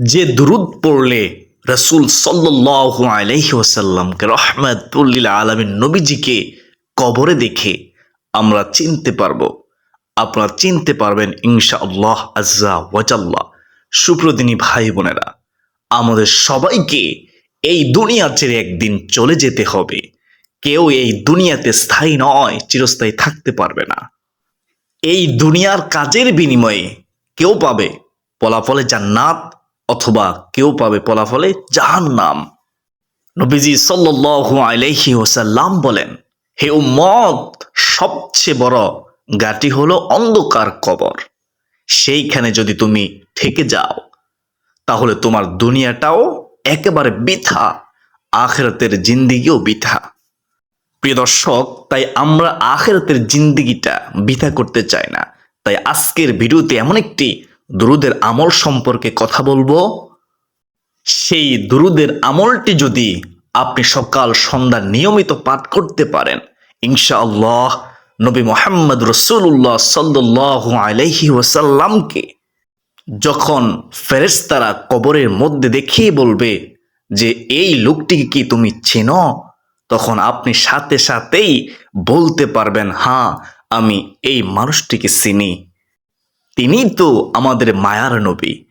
যে দুরুদ পড়লে রসুল সাল্লাহ আলহি ওসাল্লামকে রহমতুল্লিল আলমীর নবীজিকে কবরে দেখে আমরা চিনতে পারব। আপনারা চিনতে পারবেন ইনশা আল্লাহ আজ্জা ওয়াজাল্লাহ। সুপ্রদিনী ভাই বোনেরা, আমাদের সবাইকে এই দুনিয়া ছেড়ে একদিন চলে যেতে হবে। কেউ এই দুনিয়াতে স্থায়ী নয়, চিরস্থায়ী থাকতে পারবে না। এই দুনিয়ার কাজের বিনিময়ে কেউ পাবে ফলাফলে জান্নাত অথবা কেউ পাবে ফলাফলে জাহান্নাম। নবীজি সাল্লাল্লাহু আলাইহি ওসাল্লাম বলেন, হে উম্মত, সবচেয়ে বড় গাটি হলো অন্ধকার কবর। সেইখানে যদি তুমি থেকে যাও, তাহলে তোমার দুনিয়াটাও একেবারে বৃথা, আখেরাতের জিন্দিগিও বৃথা। প্রিয় দর্শক, তাই আমরা আখেরাতের জিন্দিগিটা বৃথা করতে চাই না। তাই আজকের ভিডিওতে এমন একটি দুরুদের আমল সম্পর্কে কথা বলব। সেই দুরুদের আমলটি যদি আপনি সকাল সন্ধ্যা নিয়মিত পাঠ করতে পারেন, ইনশাআল্লাহ নবী মোহাম্মদ রসুল্লাহ সাল্লাহ আলাইহি ওয়াসাল্লামকে যখন ফেরেস্তারা কবরের মধ্যে দেখিয়ে বলবে যে, এই লোকটিকে কি তুমি চেনো? তখন আপনি সাথে সাথেই বলতে পারবেন হ্যাঁ আমি এই মানুষটিকে চিনি। তিনি তো আমাদের মায়ার নবী।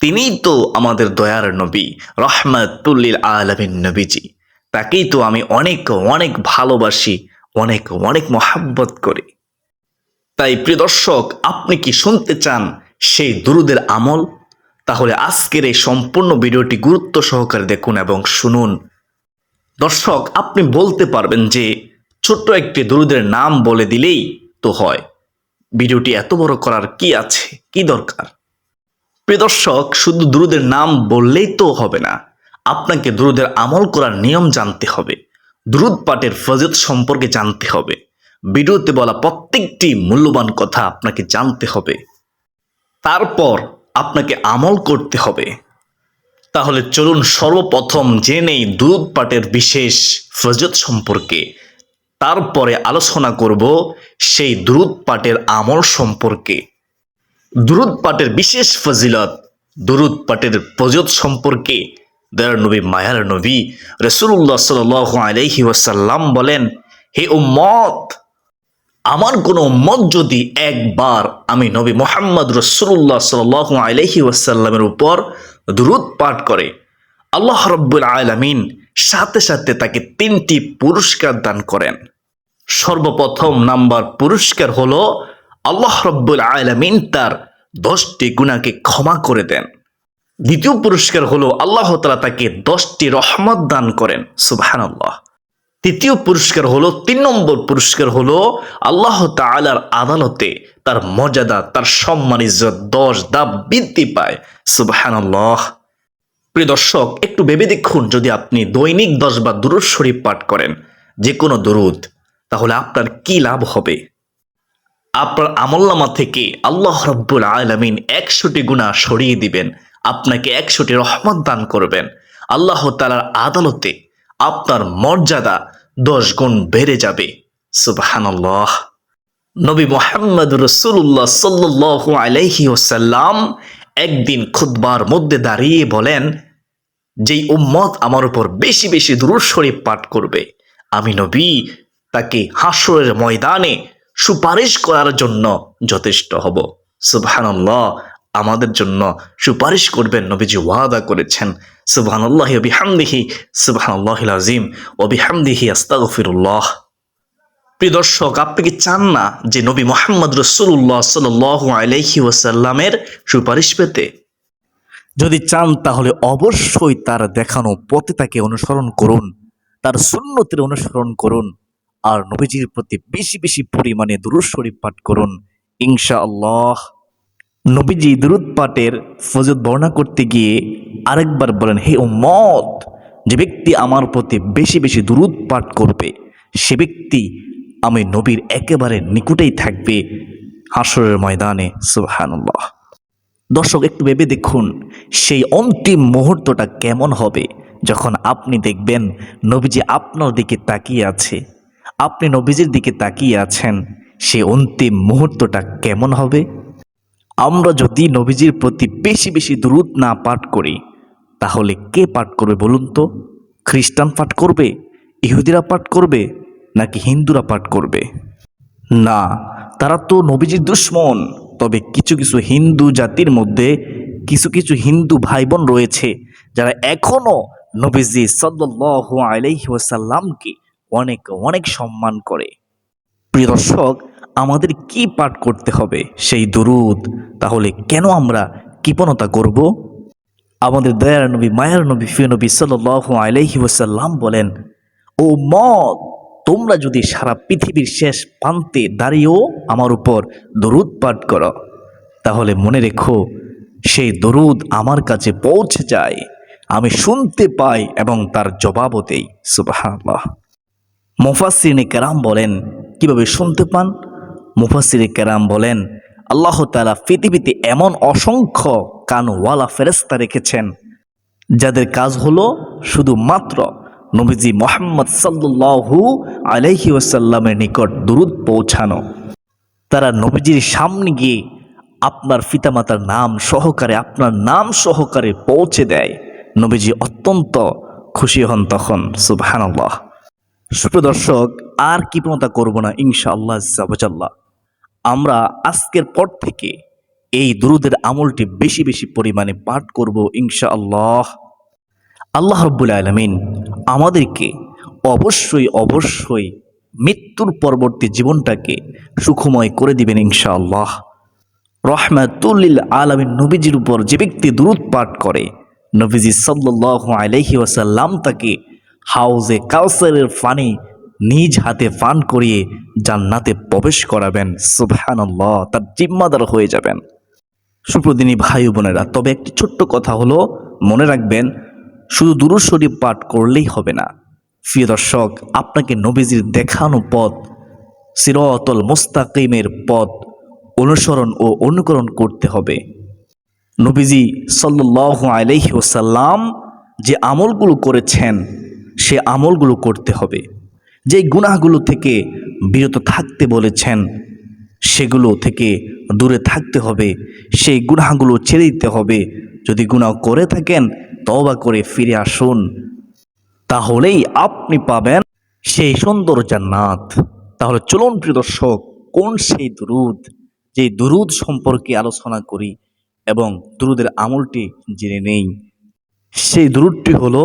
তিনিই তো আমাদের দয়ার নবী। রহমাতুল্লিল আলমিন নবীজি। তাকেই তো আমি অনেক অনেক ভালোবাসি, অনেক অনেক মহাব্বত করি। তাই প্রিয় দর্শক, আপনি কি শুনতে চান সেই দুরুদের আমল? তাহলে আজকের এই সম্পূর্ণ ভিডিওটি গুরুত্ব সহকারে দেখুন এবং শুনুন। দর্শক, আপনি বলতে পারবেন যে, ছোট্ট একটি দুরুদের নাম বলে দিলেই তো হয়। ভিডিওটি এত বড় করার কি আছে? কি দরকার? প্রিয় দর্শক, শুধু দুরুদের নাম বললেই তো হবে না। আপনাকে দুরুদের আমল করার নিয়ম জানতে হবে। দুরুদ পাঠের ফজত সম্পর্কে জানতে হবে। ভিডিওতে বলা প্রত্যেকটি মূল্যবান কথা আপনাকে জানতে হবে। তারপর আপনাকে আমল করতে হবে। তাহলে চলুন সর্বপ্রথম জেনেই দুরুদ পাঠের বিশেষ ফজত সম্পর্কে তারপরে আলোচনা করব সেই দুরুদ পাঠের আমল সম্পর্কে। দুরুদ পাঠের বিশেষ ফজিলত দুরুদ পাঠের ফজত সম্পর্কে দয়ার নবী, মায়ার নবী রসুল্লাহ সাল আলাইহি ওয়াসাল্লাম বলেন, হে উম্মত, আমার কোনো উম্মত যদি একবার আমি নবী মোহাম্মদ রসুল্লাহ সাল আলাইহি ওয়াসাল্লামের উপর দুরুদ পাঠ করে, আল্লাহ রব্বুল আলমিন সাথে সাথে তাকে তিনটি পুরস্কার দান করেন। সর্বপ্রথম নাম্বার পুরস্কার হলো আল্লাহ রব্বুল আলমিন তার দশটি গুণাকে ক্ষমা করে দেন। দ্বিতীয় পুরস্কার হলো আল্লাহ তালা তাকে দশটি রহমত দান করেন সুবাহান আল্লাহ তৃতীয় পুরস্কার হলো, তিন নম্বর পুরস্কার হলো আল্লাহ তালার আদালতে তার মর্যাদা, তার সম্মান, ইজ্জত, দশ দাব বৃদ্ধি পায় সুবাহান আল্লাহ প্রিয় দর্শক, একটু ভেবে দেখুন, যদি আপনি দৈনিক দশ বা দুরুদ শরীফ পাঠ করেন যে কোনো দুরুদ তাহলে আপনার কি লাভ হবে? আপনার আমল্লামা থেকে আল্লাহ রব্বুল আলমিন একশোটি গুণা সরিয়ে দিবেন, আপনাকে একশোটি রহমত দান করবেন। আল্লাহ তালার আদালতে আপনার মর্যাদা দশ গুণ বেড়ে যাবে। সুবাহানল্লাহ। নবী মোহাম্মদ রসুল্লাহ সাল্লাহ আলাইহি ওসাল্লাম একদিন খুদ্বার মধ্যে দাঁড়িয়ে বলেন, যেই উম্মত আমার উপর বেশি বেশি দূর শরীফ পাঠ করবে, আমি নবী তাকে হাসরের ময়দানে সুপারিশ করার জন্য যথেষ্ট হব। সুবহানাল্লাহ, আমাদের জন্য সুপারিশ করবেন, নবীজি ওয়াদা করেছেন। সুবহানাল্লাহ বিহামদিহি সুবহানাল্লাহ আজিম ও বিহামদিহি আস্তাগফিরুল্লাহ। প্রিয় দর্শক, আপনি কি চান না যে নবী মোহাম্মদ রসুল্লাহ সাল আলাইহি ওয়াসাল্লামের সুপারিশ পেতে? যদি চান, তাহলে অবশ্যই তার দেখানো পথে তাকে অনুসরণ করুন, তার সুন্নতির অনুসরণ করুন। আর নবীজির প্রতি বেশি বেশি পরিমাণে দুরুদ শরীফ পাঠ করুন ইনশা আল্লাহ নবীজি দুরুদ পাঠের ফজত বর্ণনা করতে গিয়ে আরেকবার বলেন, হে উম্মত, যে ব্যক্তি আমার প্রতি বেশি বেশি দুরুদ পাঠ করবে, সে ব্যক্তি আমি নবীর একেবারে নিকুটেই থাকবে হাসরের ময়দানে। সুবহানাল্লাহ। দর্শক, একটু ভেবে দেখুন, সেই অন্তিম মুহূর্তটা কেমন হবে যখন আপনি দেখবেন নবীজি আপনার দিকে তাকিয়ে আছে। আপনি নবীজির দিকে তাকিয়ে আছেন, সে অন্তিম মুহূর্তটা কেমন হবে? আমরা যদি নবীজির প্রতি বেশি বেশি দূরত না পাঠ করি, তাহলে কে পাঠ করবে বলুন তো? খ্রিস্টান পাঠ করবে? ইহুদিরা পাঠ করবে? নাকি হিন্দুরা পাঠ করবে? না, তারা তো নবীজির দুশ্মন। তবে কিছু কিছু হিন্দু জাতির মধ্যে কিছু কিছু হিন্দু ভাই বোন রয়েছে, যারা এখনও নবীজি সাল্লাল্লাহু আলাইহি ওয়াসাল্লামকে অনেক অনেক সম্মান করে। প্রিয় দর্শক, আমাদের কি পাঠ করতে হবে সেই দরুদ? তাহলে কেন আমরা কৃপণতা করব? আমাদের দয়ার নবী, মায়ার নবী ফির নবী সাল্লাল্লাহু আলাইহি ওয়াসাল্লাম বলেন, ও মত তোমরা যদি সারা পৃথিবীর শেষ প্রান্তে দাঁড়িয়েও আমার উপর দরুদ পাঠ করো, তাহলে মনে রেখো, সেই দরুদ আমার কাছে পৌঁছে যায়, আমি শুনতে পাই এবং তার জবাবও দেই। সুবহানাল্লাহ। মুফাসিনে কেরাম বলেন, কীভাবে শুনতে পান? মুফাসিরে কেরাম বলেন, আল্লাহ তালা পৃথিবীতে এমন অসংখ্য কানওয়ালা ফেরেস্তা রেখেছেন, যাদের কাজ হলো শুধুমাত্র নবীজি মোহাম্মদ সাল্লু আলহি ওয়াসাল্লামের নিকট দূরত পৌঁছানো। তারা নবীজির সামনে গিয়ে আপনার পিতামাতার নাম সহকারে, আপনার নাম সহকারে পৌঁছে দেয়। নবীজি অত্যন্ত খুশি হন তখন, সুবহানাল্লাহ। সুপ্রদর্শক আর কৃপণতা করব না, ইনশাআল্লাহ জাবজাল্লাহ আমরা আজকের পর থেকে এই দুরুদের আমলটি বেশি বেশি পরিমাণে পাঠ করব, ইনশাআল্লাহ। আল্লাহ রব্বুল আলমিন আমাদেরকে অবশ্যই অবশ্যই মৃত্যুর পরবর্তী জীবনটাকে সুখময় করে দিবেন, ইনশাআল্লাহ। রহমাতুল্লিল আলমিন নবীজির উপর যে ব্যক্তি দূরত পাঠ করে, নবীজি সাল্লাহ আলহি ওয়াসাল্লাম তাকে হাউজে কাউসারের পানি নিজ হাতে পান করিয়ে জান্নাতে প্রবেশ করাবেন। সুবহানাল্লাহ, তার জিম্মাদার হয়ে যাবেন। সুপ্রদিনী ভাই বোনেরা, তবে একটি ছোট্ট কথা হলো, মনে রাখবেন, শুধু দুরুদ শরীফ পাঠ করলেই হবে না। প্রিয় দর্শক, আপনাকে নবীজির দেখানো পথ, সিরতল মুস্তাকিমের পথ অনুসরণ ও অনুকরণ করতে হবে। নবীজি সাল্লাহ আলহি ওসাল্লাম যে আমলগুলো করেছেন সে আমলগুলো করতে হবে। যে গুনাহগুলো থেকে বিরত থাকতে বলেছেন, সেগুলো থেকে দূরে থাকতে হবে। সেই গুনাহগুলো ছেড়ে দিতে হবে। যদি গুনাহ করে থাকেন তবা করে ফিরে আসুন। তাহলেই আপনি পাবেন সেই সুন্দর জান্নাত। তাহলে চলুন প্রিয় দর্শক, কোন সেই দুরুদ? যে দুরুদ সম্পর্কে আলোচনা করি এবং দুরুদের আমলটি জেনে নেই। সেই দুরুদটি হলো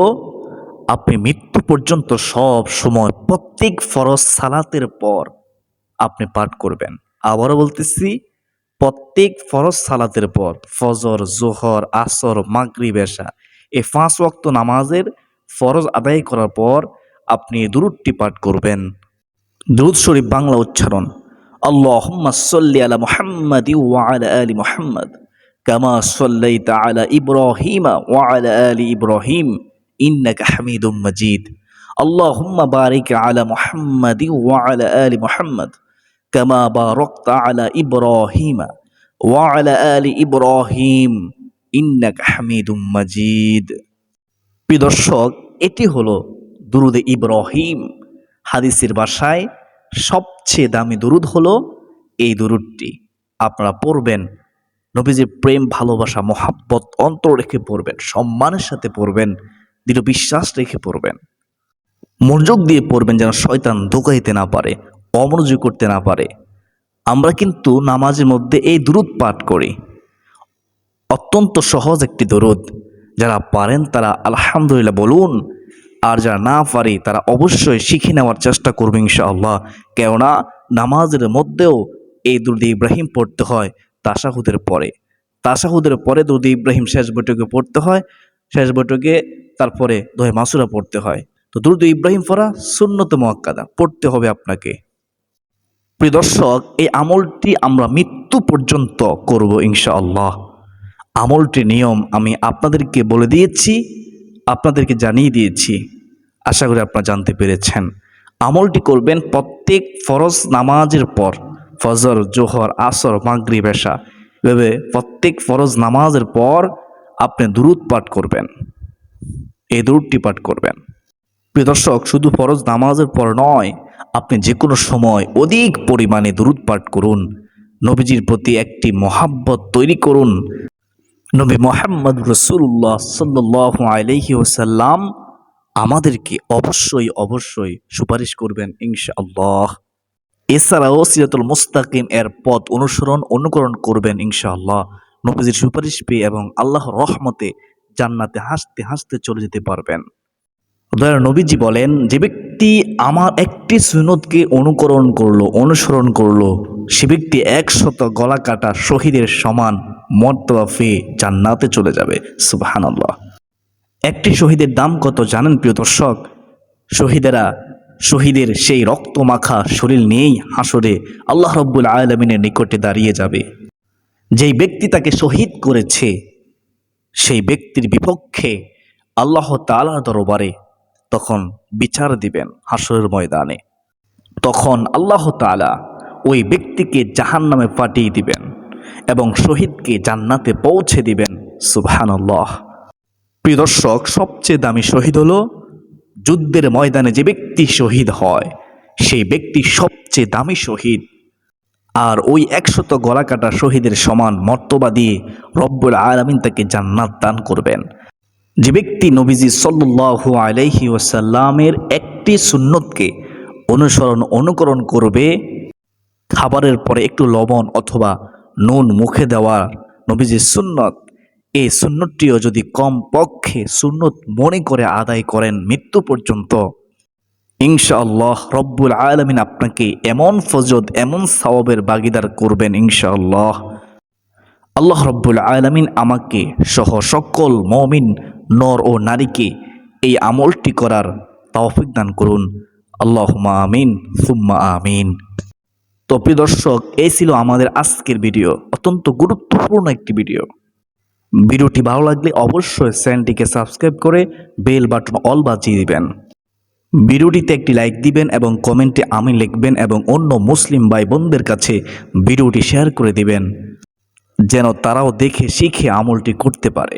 আপনি মৃত্যু পর্যন্ত সব সময় প্রত্যেক ফরজ সালাতের পর আপনি পাঠ করবেন। আবারও বলতেছি, প্রত্যেক ফরজ সালাতের পর, ফজর, জোহর, আসর মাগরি বেশা এই পাঁচ ওয়াক্ত নামাজের ফরজ আদায় করার পর আপনি দুরুদটি পাঠ করবেন। দুরুদ শরীফ বাংলা উচ্চারণ, আল্লাহুম্মা সাল্লি আলা মুহাম্মাদি ওয়া আলা মুহাম্মদ, কামা সাল্লাইতা আলা ইব্রাহিমা ওয়া আলা আলি ইব্রাহিম। ইন্নাকা হামিদুম মাজিদ। আল্লাহুম্মা বারিক আলা মুহাম্মাদি ওয়া আলা আলি মুহাম্মদ, কামা বারাকতা আলা ইব্রাহিমা ওয়া আলা আলি ইব্রাহিম। ইন্নাকা হামিদুম মাজিদ। প্রিয় দর্শক, এটি হলো দুরুদে ইব্রাহিম। হাদিসের ভাষায় সবচেয়ে দামি দুরুদ হলো এই দুরুদটি। আপনারা পড়বেন, নবীজির প্রেম, ভালোবাসা, মহাব্বত অন্তর রেখে পড়বেন, সম্মানের সাথে পড়বেন দৃঢ় বিশ্বাস রেখে পড়বেন। মনোযোগ দিয়ে পড়বেন যেন শয়তান ধোকা দিতে না পারে, অমনোযোগ করতে না পারে। আমরা কিন্তু নামাজের মধ্যে এই দুরুদ পাঠ করি। অত্যন্ত সহজ একটি দরুদ। যারা পারেন তারা আলহামদুলিল্লাহ বলুন, আর যারা না পারে তারা অবশ্যই শিখে নেওয়ার চেষ্টা করবে ইনশাআল্লাহ। কেননা নামাজের মধ্যেও এই দুর্দ ইব্রাহিম পড়তে হয় তাসাহুদের পরে। তাসাহুদের পরে দুর্দ ইব্রাহিম শেষ বৈঠকে পড়তে হয়। শেষ বৈঠকে তারপরে দোহে মাসুরা পড়তে হয়। তো দ্রুত ইব্রাহিম পড়া শূন্যত মোয়াক্কাদা, পড়তে হবে আপনাকে। প্রিয় দর্শক, এই আমলটি আমরা মৃত্যু পর্যন্ত করব ইনশাআল্লাহ। আমলটি নিয়ম আমি আপনাদেরকে বলে দিয়েছি, আপনাদেরকে জানিয়ে দিয়েছি। আশা করি আপনারা জানতে পেরেছেন। আমলটি করবেন প্রত্যেক ফরজ নামাজের পর, ফজর, জোহর, আসর মাগরি বেশা এভাবে প্রত্যেক ফরজ নামাজের পর আপনি দুরুদ পাঠ করবেন। এই দুরুদটি পাঠ করবেন। প্রিয় দর্শক, শুধু ফরজ নামাজের পর নয়, আপনি যে কোনো সময় অধিক পরিমাণে দুরুদ পাঠ করুন। নবীজির প্রতি একটি মহাব্বত তৈরি করুন। নবী মোহাম্মদ রসুল্লাহ সাল্লাহ আলহি ওসাল্লাম আমাদেরকে অবশ্যই অবশ্যই সুপারিশ করবেন ইনশাআল্লাহ। এছাড়াও সিরাতুল মুস্তাকিম এর পথ অনুসরণ, অনুকরণ করবেন ইনশাআল্লাহ। নবীজির সুপারিশ পেয়ে এবং আল্লাহর রহমতে জান্নাতে হাসতে হাসতে চলে যেতে পারবেন। দয়ার নবীজি বলেন, যে ব্যক্তি আমার একটি সুনতকে অনুকরণ করল, অনুসরণ করল, সে ব্যক্তি একশত গলা কাটা শহীদের সমান মর্তবা পেয়ে জান্নাতে চলে যাবে। সুবহানাল্লাহ। একটি শহীদের দাম কত জানেন প্রিয় দর্শক? শহীদেরা শহীদের সেই রক্ত মাখা শরীর নিয়েই হাসরে আল্লাহ রব্বুল আলমিনের নিকটে দাঁড়িয়ে যাবে। যেই ব্যক্তি তাকে শহীদ করেছে, সেই ব্যক্তির বিপক্ষে আল্লাহ তালার দরবারে তখন বিচার দিবেন হাসরের ময়দানে। তখন আল্লাহ তালা ওই ব্যক্তিকে জাহান নামে পাঠিয়ে দিবেন এবং শহীদকে জান্নাতে পৌঁছে দিবেন, সুবহানাল্লাহ। প্রিয় দর্শক, সবচেয়ে দামি শহীদ হলো যুদ্ধের ময়দানে যে ব্যক্তি শহীদ হয়, সেই ব্যক্তি সবচেয়ে দামি শহীদ আর ওই একশত গলা কাটা শহীদের সমান মর্তবা দিয়ে রব্বুল আলমিন তাকে জান্নাত দান করবেন। যে ব্যক্তি নবীজি সাল্লু আলাইহি ওয়াসাল্লামের একটি সুন্নতকে অনুসরণ, অনুকরণ করবে, খাবারের পরে একটু লবণ অথবা নুন মুখে দেওয়ার নবীজির সুন্নত এই সুন্নতটিও যদি কম পক্ষে সুন্নত মনে করে আদায় করেন মৃত্যু পর্যন্ত ইনশাআল্লাহ রব্বুল আলমিন আপনাকে এমন ফজদ এমন সওয়াবের বাগিদার করবেন ইনশাআল্লাহ। আল্লাহ রব্বুল আলমিন আমাকে সহ সকল মমিন, নর ও নারীকে এই আমলটি করার তৌফিক দান করুন। আল্লাহ আমিন, সুম্মা আমিন। তো প্রিয় দর্শক, এই ছিল আমাদের আজকের ভিডিও, অত্যন্ত গুরুত্বপূর্ণ একটি ভিডিও। ভিডিওটি ভালো লাগলে অবশ্যই চ্যানেলটিকে সাবস্ক্রাইব করে বেল বাটন অল বাজিয়ে দিবেন। ভিডিওটিতে একটি লাইক দিবেন এবং কমেন্টে আমি লিখবেন এবং অন্য মুসলিম ভাই বোনদের কাছে ভিডিওটি শেয়ার করে দিবেন, যেন তারাও দেখে, শিখে আমলটি করতে পারে।